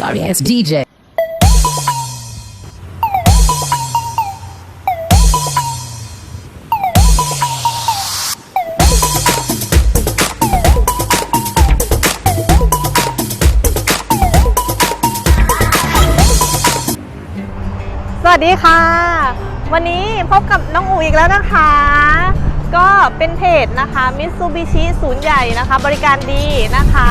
Sorry ass DJ. สวัสดีค่ะ วันนี้พบกับน้องอูอีกแล้วนะคะ ก็เป็นเพจนะคะมิ t ซูบิชิศูนย์ใหญ่นะคะ บริการดีนะคะ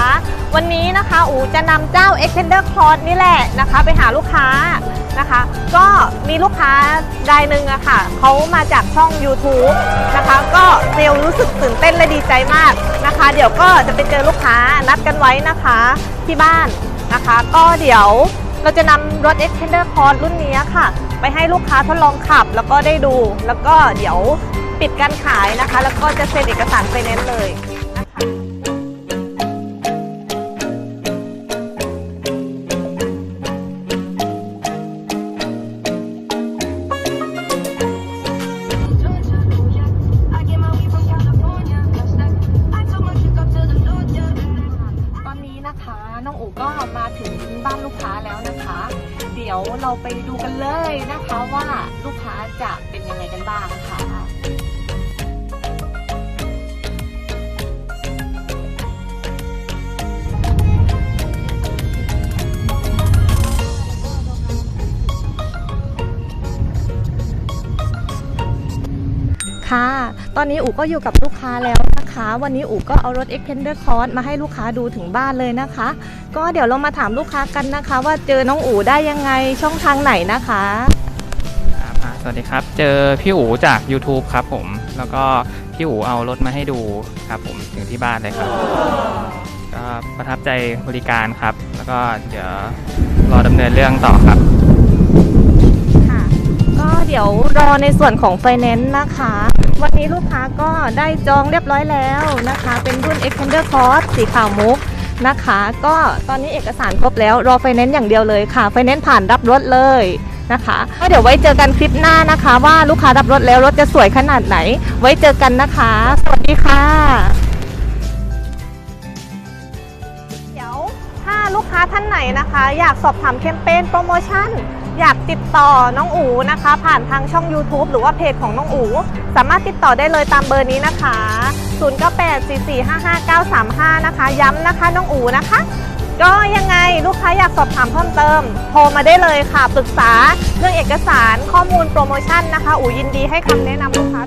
วันนี้นะคะอูจะนำเจ้า Extender Cross นี่แหละนะคะ ไปหาลูกค้านะคะ ก็มีลูกค้ารายหนึ่งอะค่ะเขามาจากช่อง YouTube นะคะ ก็เซลรู้สึกตื่นเต้นและดีใจมากนะคะ เดี๋ยวก็จะไปเจอลูกค้านัดกันไว้นะคะที่บ้านนะคะ ก็เดี๋ยวเราจะนำรถ Extender Cross รุ่นนี้ค่ะ ไปให้ลูกค้าทดลองขับแล้วก็ได้ดูแล้วก็เดี๋ยว ปิดการขายนะคะ แล้วก็จะเซ็นเอกสารไฟแนนซ์เลยนะคะ I get my weed from California. I took my chick up to the north, yeah. ตอนนี้นะคะน้องอู๋ก็มาถึงบ้านลูกค้าแล้วนะคะ เดี๋ยวเราไปดูกันเลยนะคะว่าลูกค้าจะเป็นยังไงกันบ้างค่ะ ค่ะ ตอนนี้อู๋ก็อยู่กับลูกค้าแล้วนะคะ วันนี้อู๋ก็เอารถ Extender Cross มาให้ลูกค้าดูถึงบ้านเลยนะคะ ก็เดี๋ยวเรามาถามลูกค้ากันนะคะ ว่าเจอน้องอู๋ได้ยังไงช่องทางไหนนะคะ ครับอ่าสวัสดีครับ เจอพี่อู๋จาก YouTube ครับผม แล้วก็พี่อู๋เอารถมาให้ดูครับผมถึงที่บ้านเลยครับก็ประทับใจบริการครับ แล้วก็เดี๋ยวรอดำเนินเรื่องต่อครับ เดี๋ยวรอในส่วนของไฟแนนซ์นะคะ วันนี้ลูกค้าก็ได้จองเรียบร้อยแล้วนะคะ เป็นรุ่น Extender Cross สีขาวมุกนะคะ ก็ตอนนี้เอกสารครบแล้วรอไฟแนนซ์อย่างเดียวเลยค่ะไฟแนนซ์ผ่านรับรถเลยนะคะก็เดี๋ยวไว้เจอกันคลิปหน้านะคะ ว่าลูกค้ารับรถแล้วรถจะสวยขนาดไหน ไว้เจอกันนะคะ สวัสดีค่ะ เดี๋ยวถ้าลูกค้าท่านไหนนะคะ อยากสอบถามแคมเปญโปรโมชั่น อยากติดต่อน้องอูนะคะ ผ่านทางช่อง YouTube หรือว่าเพจของน้องอู สามารถติดต่อได้เลยตามเบอร์นี้นะคะ 0984455935 นะคะ ย้ำนะคะน้องอูนะคะ ก็ยังไงลูกค้าอยากสอบถามเพิ่มเติม โทรมาได้เลยค่ะ ปรึกษาเรื่องเอกสารข้อมูลโปรโมชั่นนะคะ อูยินดีให้คำแนะนำลูกค้า